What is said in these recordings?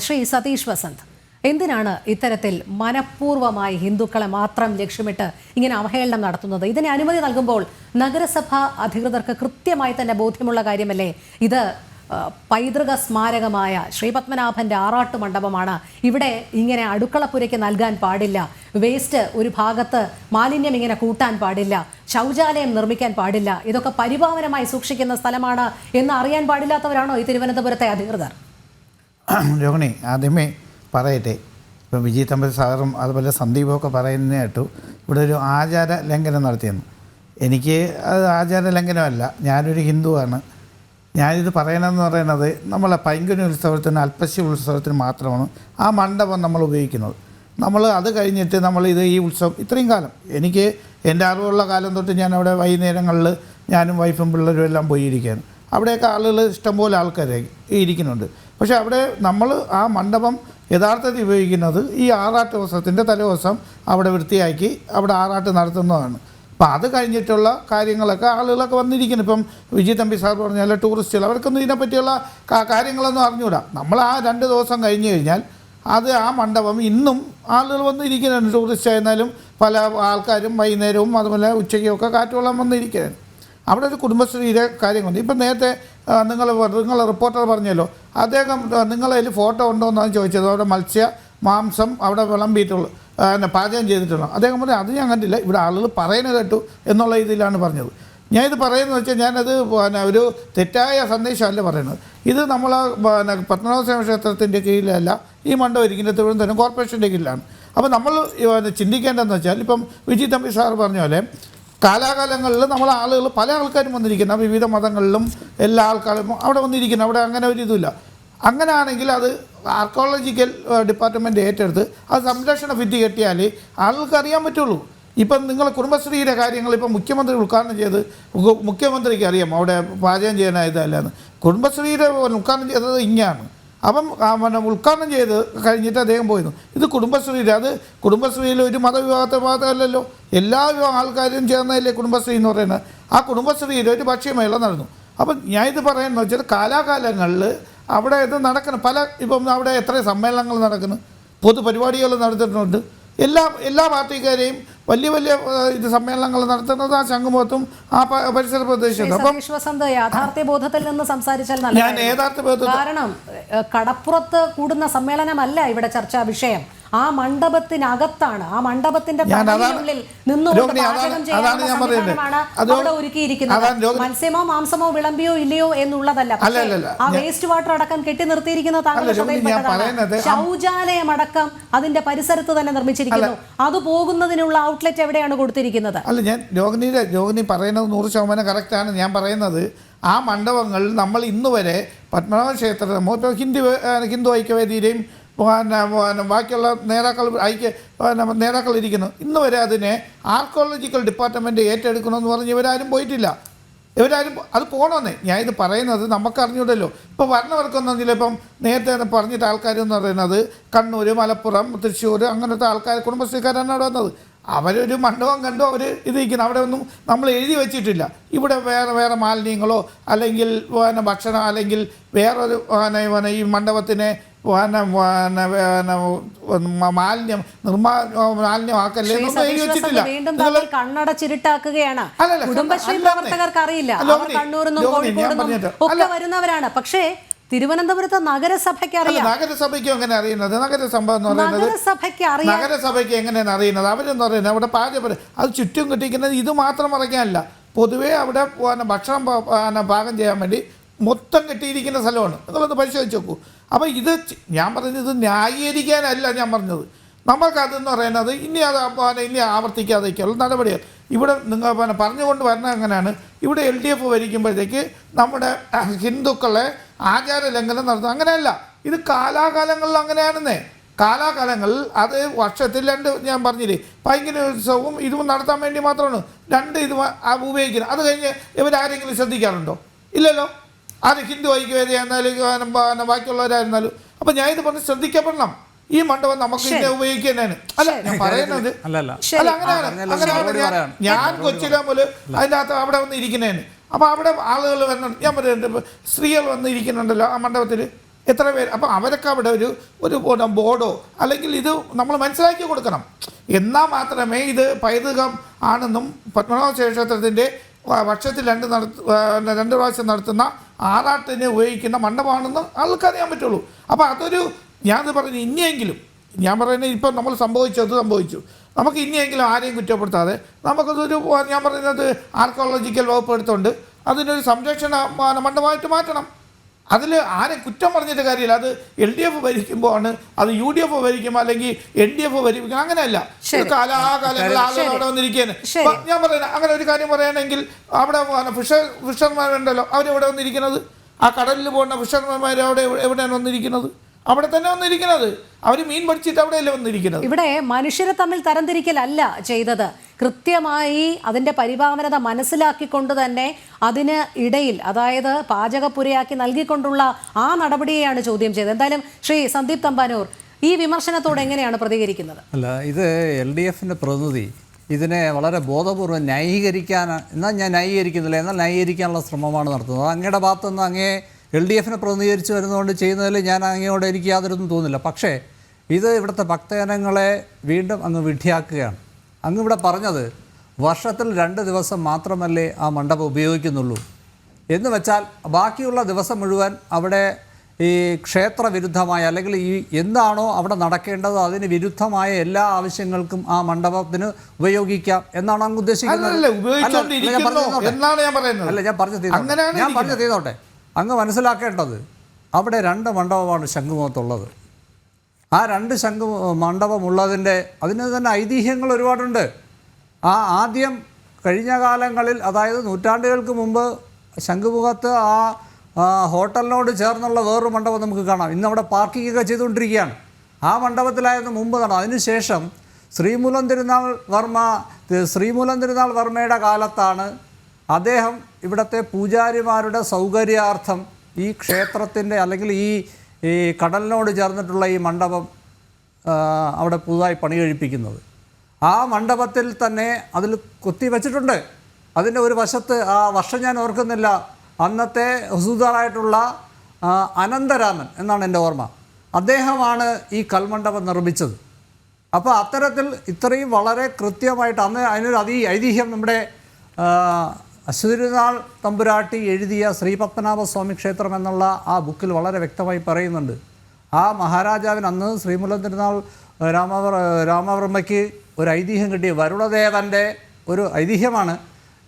ശ്രീ സതീഷ് വസന്ത് എന്തിനാണ് ഇത്തരത്തിൽ മനഃപൂർവമായി ഹിന്ദുക്കളെ മാത്രം ലക്ഷ്യമിട്ട് ഇങ്ങനെ അവഹേളനം നടത്തുന്നത്? ഇതിന് അനുമതി നൽകുമ്പോൾ നഗരസഭ അധികൃതർക്ക് കൃത്യമായി തന്നെ ബോധ്യമുള്ള കാര്യമല്ലേ? ഇത് പൈതൃക സ്മാരകമായ ശ്രീപത്മനാഭന്റെ ആറാട്ട് മണ്ഡപമാണ്. ഇവിടെ ഇങ്ങനെ അടുക്കളപ്പുരയ്ക്ക് നൽകാൻ പാടില്ല. വേസ്റ്റ് ഒരു ഭാഗത്ത് മാലിന്യം ഇങ്ങനെ കൂട്ടാൻ പാടില്ല. ശൗചാലയം നിർമ്മിക്കാൻ പാടില്ല. ഇതൊക്കെ പരിപാവനമായി സൂക്ഷിക്കുന്ന സ്ഥലമാണ് എന്ന് അറിയാൻ പാടില്ലാത്തവരാണോ ഈ തിരുവനന്തപുരത്തെ അധികൃതർ? രോഹിണി ആദ്യമേ പറയട്ടെ. ഇപ്പം വിജയ് തമ്പതി സാറും അതുപോലെ സന്ദീപൊക്കെ പറയുന്നത് കേട്ടു. ഇവിടെ ഒരു ആചാര ലംഘനം നടത്തിയെന്ന്. എനിക്ക് അത് ആചാര ലംഘനമല്ല. ഞാനൊരു ഹിന്ദുവാണ്. ഞാനിത് പറയണമെന്ന് പറയുന്നത് നമ്മളെ പൈങ്കുനി ഉത്സവത്തിന് അൽപ്പശ്യ ഉത്സവത്തിന് മാത്രമാണ് ആ മണ്ഡപം നമ്മൾ ഉപയോഗിക്കുന്നത്. നമ്മൾ അത് കഴിഞ്ഞിട്ട് നമ്മൾ ഇത് ഈ ഉത്സവം ഇത്രയും കാലം. എനിക്ക് എന്റെ അറിവുള്ള കാലം തൊട്ട് ഞാൻ അവിടെ വൈകുന്നേരങ്ങളിൽ ഞാനും വൈഫും പിള്ളേരും എല്ലാം പോയിരിക്കുകയാണ്. അവിടെയൊക്കെ ആളുകൾ ഇഷ്ടംപോലെ ആൾക്കാരെ ഇരിക്കുന്നുണ്ട്. പക്ഷേ അവിടെ നമ്മൾ ആ മണ്ഡപം യഥാർത്ഥത്തിൽ ഉപയോഗിക്കുന്നത് ഈ ആറാട്ട് ദിവസത്തിന്റെ തലേദിവസം അവിടെ വൃത്തിയാക്കി അവിടെ ആറാട്ട് നടത്തുന്നതാണ്. അപ്പം അത് കഴിഞ്ഞിട്ടുള്ള കാര്യങ്ങളൊക്കെ ആളുകളൊക്കെ വന്നിരിക്കുന്നു. ഇപ്പം വിജയ് തമ്പി സാർ പറഞ്ഞ ടൂറിസ്റ്റുകൾ അവർക്കൊന്നും ഇതിനെപ്പറ്റിയുള്ള കാര്യങ്ങളൊന്നും അറിഞ്ഞൂടാ നമ്മൾ ആ രണ്ട് ദിവസം കഴിഞ്ഞ് കഴിഞ്ഞാൽ അത് ആ മണ്ഡപം ഇന്നും ആളുകൾ വന്നിരിക്കുന്നുണ്ട്. ടൂറിസ്റ്റ് ആയിരുന്നാലും പല ആൾക്കാരും വൈകുന്നേരവും അതുപോലെ ഉച്ചയ്ക്കും ഒക്കെ കാറ്റുവെള്ളം വന്നിരിക്കുകയാണ് അവിടെ ഒരു കുടുംബശ്രീയുടെ കാര്യങ്ങളുണ്ട്. ഇപ്പം നേരത്തെ നിങ്ങൾ നിങ്ങൾ റിപ്പോർട്ടർ പറഞ്ഞല്ലോ. അദ്ദേഹം നിങ്ങളതിൽ ഫോട്ടോ ഉണ്ടോ എന്നാണ് ചോദിച്ചത്. അവിടെ മത്സ്യ മാംസം അവിടെ വിളമ്പിയിട്ടുള്ളൂ പിന്നെ പാചകം ചെയ്തിട്ടുള്ളൂ. അദ്ദേഹം പറഞ്ഞു അത് ഞാൻ കണ്ടില്ല. ഇവിടെ ആളുകൾ പറയുന്നത് കേട്ടു എന്നുള്ള ഇതിലാണ് പറഞ്ഞത്. ഞാൻ ഇത് പറയുന്നത് വെച്ചാൽ ഞാനത് പിന്നെ ഒരു തെറ്റായ സന്ദേശമല്ല പറയുന്നത്. ഇത് നമ്മൾ പിന്നെ പത്മനാഭസ്വാമി ക്ഷേത്രത്തിന്റെ കീഴിലല്ല ഈ മണ്ഡപം ഇരിക്കുന്ന തിരുവനന്തപുരം കോർപ്പറേഷന്റെ കീഴിലാണ്. അപ്പോൾ നമ്മൾ ചിന്തിക്കേണ്ടതെന്ന് വെച്ചാൽ ഇപ്പം വിജി തമ്പി സാർ പറഞ്ഞ പോലെ കാലാകാലങ്ങളിൽ നമ്മൾ ആളുകൾ പല ആൾക്കാരും വന്നിരിക്കുന്ന. വിവിധ മതങ്ങളിലും എല്ലാ ആൾക്കാരും അവിടെ വന്നിരിക്കുന്നു. അവിടെ അങ്ങനെ ഒരു അങ്ങനെ ആണെങ്കിൽ അത് ആർക്കോളജിക്കൽ ഡിപ്പാർട്ട്മെന്റ് ഏറ്റെടുത്ത് അത് സംരക്ഷണ ഫിറ്റ് കെട്ടിയാൽ ആളുകൾക്ക് അറിയാൻ പറ്റുള്ളൂ. ഇപ്പം നിങ്ങൾ കുടുംബശ്രീയുടെ കാര്യങ്ങൾ ഇപ്പം മുഖ്യമന്ത്രി ഉദ്ഘാടനം ചെയ്ത് മുഖ്യമന്ത്രിക്ക് അറിയാം. അവിടെ പാചകം ചെയ്യാനായതല്ലെന്ന്. കുടുംബശ്രീയുടെ ഉദ്ഘാടനം ചെയ്തത് ഇങ്ങനെയാണ്. അപ്പം പിന്നെ ഉദ്ഘാടനം ചെയ്ത് കഴിഞ്ഞിട്ട് അദ്ദേഹം പോയിരുന്നു. ഇത് കുടുംബശ്രീയുടെ അത് കുടുംബശ്രീയിൽ ഒരു മതവിഭാഗത്തെ ഭാഗത്തല്ലല്ലോ എല്ലാ ആൾക്കാരും ചേർന്നതിലെ കുടുംബശ്രീ എന്ന് പറയുന്നത്? ആ കുടുംബശ്രീയിൽ ഒരു ഭക്ഷ്യമേള നടന്നു. അപ്പം ഞാൻ ഇത് പറയുന്നത് വെച്ചാൽ കാലാകാലങ്ങളിൽ അവിടെ ഇത് നടക്കണം. പല ഇപ്പം അവിടെ എത്ര സമ്മേളനങ്ങൾ നടക്കുന്നു. പൊതുപരിപാടികൾ നടത്തിയിട്ടുണ്ട് എല്ലാ എല്ലാ പാർട്ടിക്കാരെയും വലിയ വലിയ ഇത് സമ്മേളനങ്ങൾ നടത്തുന്നത് ആ ശംഖുമുഖത്തും ആ പരിസര പ്രദേശത്തും. അപ്പം സതീഷ് യാഥാർത്ഥ്യ ബോധത്തിൽ നിന്ന് സംസാരിച്ചാൽ ഞാൻ യാഥാർത്ഥ്യ യഥാർത്ഥ ബോധത്തിൽ കാരണം കടപ്പുറത്ത് കൂടുന്ന സമ്മേളനമല്ല ഇവിടെ ചർച്ചാ വിഷയം. ആ മണ്ഡപത്തിനകത്താണ് ആ മണ്ഡപത്തിന്റെ നിന്നുകൊണ്ട് പാചകം ചെയ്യാനുള്ള ഒരുക്കിയിരിക്കുന്നത്. മത്സ്യമോ മാംസമോ വിളമ്പിയോ ഇല്ലയോ എന്നുള്ളതല്ല. ആ വേസ്റ്റ് വാട്ടർ അടക്കം കെട്ടി നിർത്തിയിരിക്കുന്ന താങ്കളുടെ ശ്രദ്ധയിൽപ്പെട്ടതാണ്. ശൗചാലയം അടക്കം അതിന്റെ പരിസരത്ത് തന്നെ നിർമ്മിച്ചിരിക്കുന്നു. അത് പോകുന്നതിനുള്ള ഔട്ട്ലെറ്റ് എവിടെയാണ് കൊടുത്തിരിക്കുന്നത്? അല്ല ഞാൻ രോഹിണിയുടെ രോഹിണി പറയുന്നത് നൂറ് ശതമാനം കറക്റ്റാണ് ഞാൻ പറയുന്നത് ആ മണ്ഡപങ്ങൾ നമ്മൾ ഇന്നുവരെ പത്മനാഭ ക്ഷേത്രമോ ഇപ്പോൾ ഹിന്ദു ഹിന്ദു ഐക്യവേദിയുടെയും പിന്നെ ബാക്കിയുള്ള നേതാക്കൾ ഐക്യ നേതാക്കൾ ഇരിക്കുന്നു. ഇന്ന് വരെ അതിനെ ആർക്കോളജിക്കൽ ഡിപ്പാർട്ട്മെന്റ് ഏറ്റെടുക്കണമെന്ന് പറഞ്ഞ് ഇവരാരും പോയിട്ടില്ല. ഇവരാരും അത് പോകണമെന്നേ ഞാൻ ഇത് പറയുന്നത് നമുക്ക് അറിഞ്ഞൂടല്ലോ ഇപ്പോൾ വരണവർക്കൊന്നും ഇപ്പം നേരത്തെ പറഞ്ഞിട്ട് ആൾക്കാർ എന്ന് പറയുന്നത് കണ്ണൂർ മലപ്പുറം തൃശ്ശൂർ അങ്ങനത്തെ ആൾക്കാർ കുടുംബശ്രീക്കാരാണ് അവിടെ വന്നത്. അവരൊരു മണ്ഡപം കണ്ടു അവർ ഇത് നിൽക്കുന്നു അവിടെ ഒന്നും നമ്മൾ എഴുതി വെച്ചിട്ടില്ല. ഇവിടെ വേറെ വേറെ മാലിന്യങ്ങളോ അല്ലെങ്കിൽ ഭക്ഷണം അല്ലെങ്കിൽ വേറൊരു ഈ മണ്ഡപത്തിനെ മ- മാലിന്യം നിർമ്മാ മാലിന്യമാക്കല്ലേ വെച്ചിട്ടില്ല. കണ്ണടച്ചിരുട്ടാക്കുകയാണ്. കുടുംബശ്രീ. പ്രവർത്തകർക്ക് അറിയില്ല. ഒക്കെ. വരുന്നവരാണ്. പക്ഷേ തിരുവനന്തപുരത്ത് നഗരസഭയ്ക്ക് അറിയാം. നഗരസഭയ്ക്ക് എങ്ങനെ അറിയുന്നത്? നഗരസഭ എന്ന് പറയുന്നത് നഗരസഭയ്ക്ക് അറിയാം. നഗരസഭയ്ക്ക് എങ്ങനെയാണ് അറിയുന്നത്? അവരെന്ന് പറയുന്നത്? അവിടെ പാചകം അത് ചുറ്റും കിട്ടിക്കുന്നത് ഇത് മാത്രം അറിയാനല്ല. പൊതുവേ അവിടെ ഭക്ഷണം പാകം ചെയ്യാൻ വേണ്ടി മൊത്തം കെട്ടിയിരിക്കുന്ന സ്ഥലമാണ്. നിങ്ങളൊന്ന് പരിശോധിച്ച് നോക്കൂ. അപ്പോൾ ഇത് ഞാൻ പറഞ്ഞത് ന്യായീകരിക്കാനല്ല ഞാൻ പറഞ്ഞത്. നമ്മൾക്കതെന്ന് പറയുന്നത് ഇനി അത് പിന്നെ ഇനി ആവർത്തിക്കാതെയൊക്കെയുള്ള നടപടികൾ ഇവിടെ നിങ്ങൾ പിന്നെ പറഞ്ഞുകൊണ്ട് വരുന്നത് അങ്ങനെയാണ് ഇവിടെ എൽ ഡി എഫ് ഭരിക്കുമ്പോഴത്തേക്ക് നമ്മുടെ ഹിന്ദുക്കളെ ആചാര ലംഘനം നടത്തും അങ്ങനെയല്ല. ഇത് കാലാകാലങ്ങളിൽ അങ്ങനെയാണെന്നേ. കാലാകാലങ്ങളിൽ അത് വർഷത്തിൽ രണ്ട് ഞാൻ പറഞ്ഞില്ലേ ഭയങ്കര ഉത്സവവും ഇതും നടത്താൻ വേണ്ടി മാത്രമാണ്. രണ്ട് ഇത് ഉപയോഗിക്കുന്നത്. അത് കഴിഞ്ഞ് ഇവരാരെങ്കിലും ശ്രദ്ധിക്കാറുണ്ടോ? ഇല്ലല്ലോ. അത് ഹിന്ദു ഐക്യവേദിയായിരുന്നാലും പിന്നെ ബാക്കിയുള്ളവരായിരുന്നാലും. അപ്പം ഞാൻ ഇത് പറഞ്ഞ് ശ്രദ്ധിക്കപ്പെടണം. ഈ മണ്ഡപം നമുക്ക് ഇതിനെ ഉപയോഗിക്കുന്നതാണ് അല്ല ഞാൻ പറയുന്നത് അല്ല അങ്ങനെയാണ് അങ്ങനെയാണ് ഞാൻ- പറയാം. പോലെ മുതൽ അതിന്റെ അകത്ത് അവിടെ വന്ന് ഇരിക്കുന്നതിന്. അപ്പോൾ അവിടെ ആളുകൾ വരണം ഞാൻ പറയുന്നുണ്ട് സ്ത്രീകൾ വന്ന് ഇരിക്കുന്നുണ്ടല്ലോ ആ മണ്ഡപത്തിൽ എത്ര പേര്? അപ്പം അവരൊക്കെ അവിടെ ഒരു ഒരു ബോർഡോ അല്ലെങ്കിൽ ഇത് നമ്മൾ മനസ്സിലാക്കി കൊടുക്കണം. എന്നാൽ മാത്രമേ ഇത് പൈതൃകം ആണെന്നും പത്മനാഭ ക്ഷേത്രത്തിന്റെ വർഷത്തിൽ രണ്ട് നടത്ത രണ്ട് പ്രാവശ്യം നടത്തുന്ന ആറാട്ടിനെ ഉപയോഗിക്കുന്ന മണ്ഡപമാണെന്ന് ആൾക്കറിയാൻ പറ്റുള്ളൂ. അപ്പോൾ അതൊരു ഞാനത് പറഞ്ഞു ഇനിയെങ്കിലും ഞാൻ പറയുന്നത് ഇപ്പം നമ്മൾ സംഭവിച്ചു അത് സംഭവിച്ചു. നമുക്ക് ഇനിയെങ്കിലും ആരെയും കുറ്റപ്പെടുത്താതെ നമുക്കതൊരു ഞാൻ പറയുന്നത് ആർക്കോളജിക്കൽ വകുപ്പ് എടുത്തുകൊണ്ട് അതിനൊരു സംരക്ഷണ മണ്ഡപമായിട്ട് മാറ്റണം. അതിൽ ആരെ കുറ്റം പറഞ്ഞിട്ട് കാര്യമില്ല. അത് എൽ ഡി എഫ് ഭരിക്കുമ്പോൾ ആണ് അത് യു ഡി എഫ് ഭരിക്കും അല്ലെങ്കിൽ എൻ ഡി എഫ് ഭരിക്കും. അങ്ങനെയല്ല. കാലാകാലങ്ങളിൽ ആളുകൾ അവിടെ വന്നിരിക്കുകയാണ്. ഞാൻ പറയുന്നത് അങ്ങനെ ഒരു കാര്യം പറയുകയാണെങ്കിൽ അവിടെ ഫിഷർ ഫിഷർമാരുണ്ടല്ലോ. അവരെവിടെ വന്നിരിക്കുന്നത്? ആ കടലിൽ പോകുന്ന ഫിഷർമാർ അവിടെ എവിടെയാണ് വന്നിരിക്കുന്നത്? അവിടെ തന്നെ വന്നിരിക്കുന്നത്. അവർ മീൻ പഠിച്ചിട്ട് അവിടെയല്ലേ വന്നിരിക്കുന്നത്. ഇവിടെ മനുഷ്യരെ തമ്മിൽ തരംതിരിക്കലല്ല ചെയ്തത്. കൃത്യമായി അതിന്റെ പരിഭാവനത മനസ്സിലാക്കിക്കൊണ്ട് തന്നെ അതിന് ഇടയിൽ അതായത് പാചകപ്പുരയാക്കി നൽകിക്കൊണ്ടുള്ള ആ നടപടിയെയാണ് ചോദ്യം ചെയ്തത്. എന്തായാലും ശ്രീ സന്ദീപ് തമ്പാനൂർ ഈ വിമർശനത്തോട് എങ്ങനെയാണ് പ്രതികരിക്കുന്നത്? അല്ല ഇത് എൽ ഡി എഫിന്റെ പ്രതിനിധി ഇതിനെ വളരെ ബോധപൂർവം ന്യായീകരിക്കാൻ എന്നാൽ ഞാൻ ന്യായീകരിക്കുന്നില്ല എന്നാൽ ന്യായീകരിക്കാനുള്ള ശ്രമമാണ് നടത്തുന്നത്. അങ്ങയുടെ ഭാഗത്തുനിന്ന് അങ്ങേ എൽ ഡി എഫിനെ പ്രതിനിധീകരിച്ച് വരുന്നതുകൊണ്ട് ചെയ്യുന്നതിൽ ഞാൻ അങ്ങയോട് എനിക്ക് യാതൊരുന്നും തോന്നുന്നില്ല. പക്ഷേ ഇത് ഇവിടുത്തെ ഭക്തജനങ്ങളെ വീണ്ടും അങ്ങ് വിഡ്ഢിയാക്കുകയാണ്. അങ്ങ് ഇവിടെ പറഞ്ഞത് വർഷത്തിൽ രണ്ട് ദിവസം മാത്രമല്ലേ ആ മണ്ഡപം ഉപയോഗിക്കുന്നുള്ളൂ. എന്ന് വെച്ചാൽ ബാക്കിയുള്ള ദിവസം മുഴുവൻ അവിടെ ഈ ക്ഷേത്ര വിരുദ്ധമായ അല്ലെങ്കിൽ ഈ എന്താണോ അവിടെ നടക്കേണ്ടത് അതിന് വിരുദ്ധമായ എല്ലാ ആവശ്യങ്ങൾക്കും ആ മണ്ഡപത്തിന് ഉപയോഗിക്കാം എന്നാണ് അങ്ങ് ഉദ്ദേശിക്കുന്നത്. അല്ല, ഞാൻ പറഞ്ഞു തീർന്നോട്ടെ. അങ്ങ് മനസ്സിലാക്കേണ്ടത് അവിടെ രണ്ട് മണ്ഡപമാണ് ശംഖുമുഖത്തുള്ളത്. ആ രണ്ട് ശംഖു മണ്ഡപമുള്ളതിന്റെ അതിന് തന്നെ ഐതിഹ്യങ്ങൾ ഒരുപാടുണ്ട്. ആ ആദ്യം കഴിഞ്ഞ കാലങ്ങളിൽ അതായത് നൂറ്റാണ്ടുകൾക്ക് മുമ്പ് ശംഖുമുഖത്ത് ആ ഹോട്ടലിനോട് ചേർന്നുള്ള വേറൊരു മണ്ഡപം നമുക്ക് കാണാം. ഇന്ന് അവിടെ പാർക്കിംഗ് ഒക്കെ ചെയ്തുകൊണ്ടിരിക്കുകയാണ്. ആ മണ്ഡപത്തിലായിരുന്നു മുമ്പ് നടന്നു അതിനുശേഷം ശ്രീമൂലം തിരുനാൾ വർമ്മ ശ്രീമൂലം തിരുനാൾ വർമ്മയുടെ കാലത്താണ് അദ്ദേഹം ഇവിടുത്തെ പൂജാരിമാരുടെ സൗകര്യാർത്ഥം ഈ ക്ഷേത്രത്തിന്റെ അല്ലെങ്കിൽ ഈ ഈ കടലിനോട് ചേർന്നിട്ടുള്ള ഈ മണ്ഡപം അവിടെ പുതുതായി പണി കഴിപ്പിക്കുന്നത് ആ മണ്ഡപത്തിൽ തന്നെ അതിൽ കൊത്തി വച്ചിട്ടുണ്ട്. അതിന്റെ ഒരു വശത്ത് ആ വർഷം ഞാൻ ഓർക്കുന്നില്ല. അന്നത്തെ ഹസൂദാറായിട്ടുള്ള അനന്തരാമൻ എന്നാണ് എന്റെ ഓർമ്മ. അദ്ദേഹമാണ് ഈ കൽമണ്ഡപം നിർമ്മിച്ചത്. അപ്പോൾ അത്തരത്തിൽ ഇത്രയും വളരെ കൃത്യമായിട്ട് അന്ന് അതിനൊരു അതി ഐതിഹ്യം നമ്മുടെ അശ്വതിരുനാൾ തമ്പുരാട്ടി എഴുതിയ ശ്രീപത്മനാഭസ്വാമി ക്ഷേത്രം എന്നുള്ള ആ ബുക്കിൽ വളരെ വ്യക്തമായി പറയുന്നുണ്ട്. ആ മഹാരാജാവിന് അന്ന് ശ്രീമുല തിരുനാൾ രാമവർ രാമവർമ്മയ്ക്ക് ഒരു ഐതിഹ്യം കിട്ടിയ വരുണദേവന്റെ ഒരു ഐതിഹ്യമാണ്.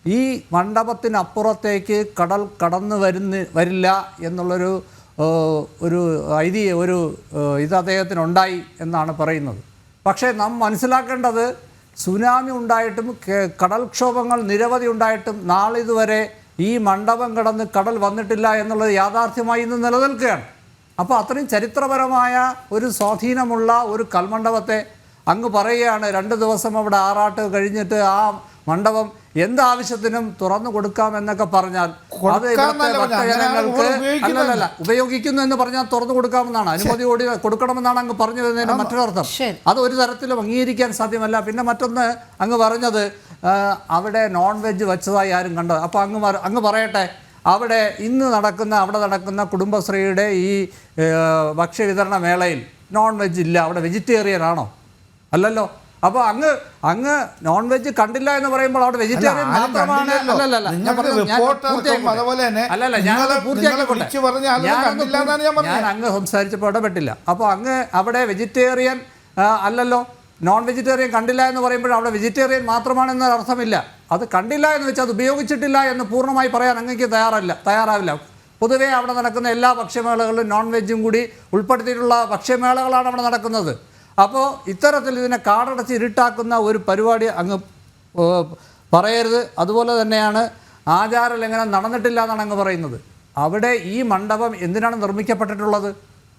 ഈ മണ്ഡപത്തിനപ്പുറത്തേക്ക് കടൽ കടന്നു വരുന്ന വരില്ല എന്നുള്ളൊരു ഒരു ഐതിഹ്യ ഒരു ഇത് അദ്ദേഹത്തിനുണ്ടായി എന്നാണ് പറയുന്നത്. പക്ഷേ നാം മനസ്സിലാക്കേണ്ടത് സുനാമി ഉണ്ടായിട്ടും കടൽക്ഷോഭങ്ങൾ നിരവധി ഉണ്ടായിട്ടും നാളിതുവരെ ഈ മണ്ഡപം കടന്ന് കടൽ വന്നിട്ടില്ല എന്നുള്ളത് യാഥാർത്ഥ്യമായി ഇന്ന് നിലനിൽക്കുകയാണ്. അപ്പോൾ അത്രയും ചരിത്രപരമായ ഒരു സ്വാധീനമുള്ള ഒരു കൽമണ്ഡപത്തെ അങ്ങ് പറയുകയാണ് രണ്ട് ദിവസം അവിടെ ആറാട്ട് കഴിഞ്ഞിട്ട് ആ മണ്ഡപം എന്താവശ്യത്തിനും തുറന്നു കൊടുക്കാം എന്നൊക്കെ പറഞ്ഞാൽ അത് ഭക്തജനങ്ങൾക്ക് അല്ലല്ല ഉപയോഗിക്കുന്നു എന്ന് പറഞ്ഞാൽ തുറന്നു കൊടുക്കാമെന്നാണ്. അനുമതിയോടെ കൊടുക്കണമെന്നാണ് അങ്ങ് പറഞ്ഞു വരുന്നതിന് മറ്റൊരർത്ഥം. അർത്ഥം അത് ഒരു തരത്തിലും അംഗീകരിക്കാൻ സാധ്യമല്ല. പിന്നെ മറ്റൊന്ന് അങ്ങ് പറഞ്ഞത് അവിടെ നോൺ വെജ് വെച്ചതായി ആരും കണ്ടത്. അപ്പോൾ അങ്ങ് അങ്ങ് പറയട്ടെ അവിടെ ഇന്ന് നടക്കുന്ന അവിടെ നടക്കുന്ന കുടുംബശ്രീയുടെ ഈ ഭക്ഷ്യ വിതരണ മേളയിൽ നോൺ വെജ് ഇല്ല. അവിടെ വെജിറ്റേറിയൻ ആണോ? അല്ലല്ലോ. അപ്പോൾ അങ്ങ് അങ്ങ് നോൺ വെജ് കണ്ടില്ല എന്ന് പറയുമ്പോൾ അവിടെ വെജിറ്റേറിയൻ മാത്രമാണ് അല്ലല്ല ഞാൻ പൂർത്തിയാക്കിക്കോട്ടെ. ഞാൻ അങ്ങ് സംസാരിച്ചപ്പോൾ ഇടപെട്ടില്ല. അപ്പോൾ അങ്ങ് അവിടെ വെജിറ്റേറിയൻ അല്ലല്ലോ നോൺ വെജിറ്റേറിയൻ കണ്ടില്ല എന്ന് പറയുമ്പോൾ അവിടെ വെജിറ്റേറിയൻ മാത്രമാണെന്ന് അർത്ഥമില്ല. അത് കണ്ടില്ല എന്ന് വെച്ചാൽ അത് ഉപയോഗിച്ചിട്ടില്ല എന്ന് പൂർണമായി പറയാൻ അങ്ങേക്ക് തയ്യാറല്ല തയ്യാറാവില്ല. പൊതുവേ അവിടെ നടക്കുന്ന എല്ലാ ഭക്ഷ്യമേളകളിലും നോൺ വെജും കൂടി ഉൾപ്പെടുത്തിയിട്ടുള്ള ഭക്ഷ്യമേളകളാണ് അവിടെ നടക്കുന്നത്. അപ്പോൾ ഇത്തരത്തിൽ ഇതിനെ കാടടച്ച് ഇരുട്ടാക്കുന്ന ഒരു പരിപാടി അങ്ങ് പറയരുത്. അതുപോലെ തന്നെയാണ് ആചാര ലംഘനം നടന്നിട്ടില്ല എന്നാണ് അങ്ങ് പറയുന്നത്. അവിടെ ഈ മണ്ഡപം എന്തിനാണ് നിർമ്മിക്കപ്പെട്ടിട്ടുള്ളത്?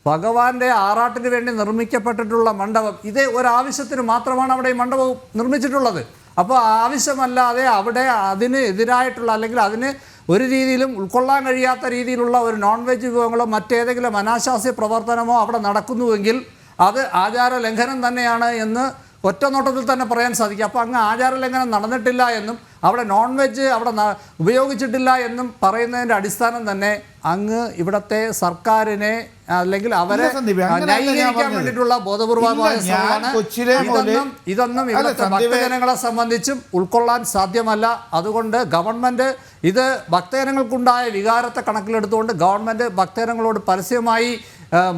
ഭഗവാന്റെ ആറാട്ടിന് വേണ്ടി നിർമ്മിക്കപ്പെട്ടിട്ടുള്ള മണ്ഡപം. ഇതേ ഒരാവശ്യത്തിന് മാത്രമാണ് അവിടെ ഈ മണ്ഡപം നിർമ്മിച്ചിട്ടുള്ളത്. അപ്പോൾ ആവശ്യമല്ലാതെ അവിടെ അതിന് എതിരായിട്ടുള്ള അല്ലെങ്കിൽ അതിന് ഒരു രീതിയിലും ഉൾക്കൊള്ളാൻ കഴിയാത്ത രീതിയിലുള്ള ഒരു നോൺ വെജ് വിഭവങ്ങളോ മറ്റേതെങ്കിലും അനാശാസ്യ പ്രവർത്തനമോ അവിടെ നടക്കുന്നുവെങ്കിൽ അത് ആചാര ലംഘനം തന്നെയാണ് എന്ന് ഒറ്റ നോട്ടത്തിൽ തന്നെ പറയാൻ സാധിക്കും. അപ്പോൾ അങ്ങ് ആചാര ലംഘനം നടന്നിട്ടില്ല എന്നും അവിടെ നോൺ വെജ് അവിടെ ഉപയോഗിച്ചിട്ടില്ല എന്നും പറയുന്നതിന്റെ അടിസ്ഥാനം തന്നെ അങ്ങ് ഇവിടത്തെ സർക്കാരിനെ അല്ലെങ്കിൽ അവരെ ന്യായീകരിക്കാൻ വേണ്ടിയിട്ടുള്ള ബോധപൂർവമായ ഇതൊന്നും ഇതൊന്നും ഇവിടുത്തെ ഭക്തജനങ്ങളെ സംബന്ധിച്ചും ഉൾക്കൊള്ളാൻ സാധ്യമല്ല. അതുകൊണ്ട് ഗവൺമെന്റ് ഇത് ഭക്തജനങ്ങൾക്കുണ്ടായ വികാരത്തെ കണക്കിലെടുത്തുകൊണ്ട് ഗവൺമെന്റ് ഭക്തജനങ്ങളോട് പരസ്യമായി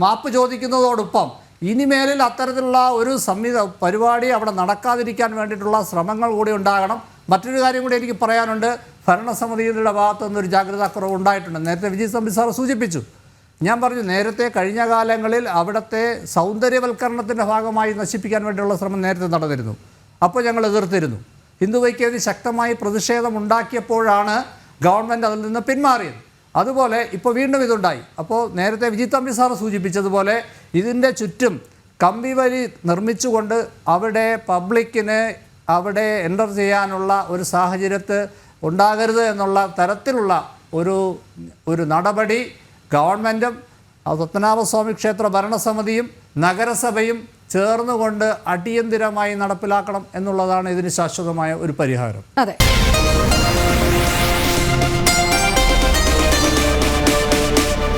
മാപ്പ് ചോദിക്കുന്നതോടൊപ്പം ഇനിമേലിൽ അത്തരത്തിലുള്ള ഒരു സംവിധ പരിപാടി അവിടെ നടക്കാതിരിക്കാൻ വേണ്ടിയിട്ടുള്ള ശ്രമങ്ങൾ കൂടി ഉണ്ടാകണം. മറ്റൊരു കാര്യം കൂടി എനിക്ക് പറയാനുണ്ട്. ഭരണസമിതിയുടെ ഭാഗത്തു നിന്നൊരു ജാഗ്രതാ കുറവ് ഉണ്ടായിട്ടുണ്ട്. നേരത്തെ വിജയ് സംബി സാർ സൂചിപ്പിച്ചു. ഞാൻ പറഞ്ഞു നേരത്തെ കഴിഞ്ഞ കാലങ്ങളിൽ അവിടുത്തെ സൗന്ദര്യവൽക്കരണത്തിന്റെ ഭാഗമായി നശിപ്പിക്കാൻ വേണ്ടിയുള്ള ശ്രമം നേരത്തെ നടന്നിരുന്നു. അപ്പോൾ ഞങ്ങൾ എതിർത്തിരുന്നു. ഹിന്ദു ഐക്യവേദി ശക്തമായി പ്രതിഷേധം ഉണ്ടാക്കിയപ്പോഴാണ് ഗവൺമെന്റ് അതിൽ നിന്ന് പിന്മാറിയത്. അതുപോലെ ഇപ്പോൾ വീണ്ടും ഇതുണ്ടായി. അപ്പോൾ നേരത്തെ വിജിത് തമ്പി സാറ് സൂചിപ്പിച്ചതുപോലെ ഇതിന്റെ ചുറ്റും കമ്പി വരി നിർമ്മിച്ചുകൊണ്ട് അവിടെ പബ്ലിക്കിന് അവിടെ എന്റർ ചെയ്യാനുള്ള ഒരു സാഹചര്യത്ത് ഉണ്ടാകരുത് എന്നുള്ള തരത്തിലുള്ള ഒരു ഒരു നടപടി ഗവൺമെന്റും പത്മനാഭസ്വാമി ക്ഷേത്ര ഭരണസമിതിയും നഗരസഭയും ചേർന്നുകൊണ്ട് അടിയന്തിരമായി നടപ്പിലാക്കണം എന്നുള്ളതാണ് ഇതിന് ശാശ്വതമായ ഒരു പരിഹാരം. അതെ.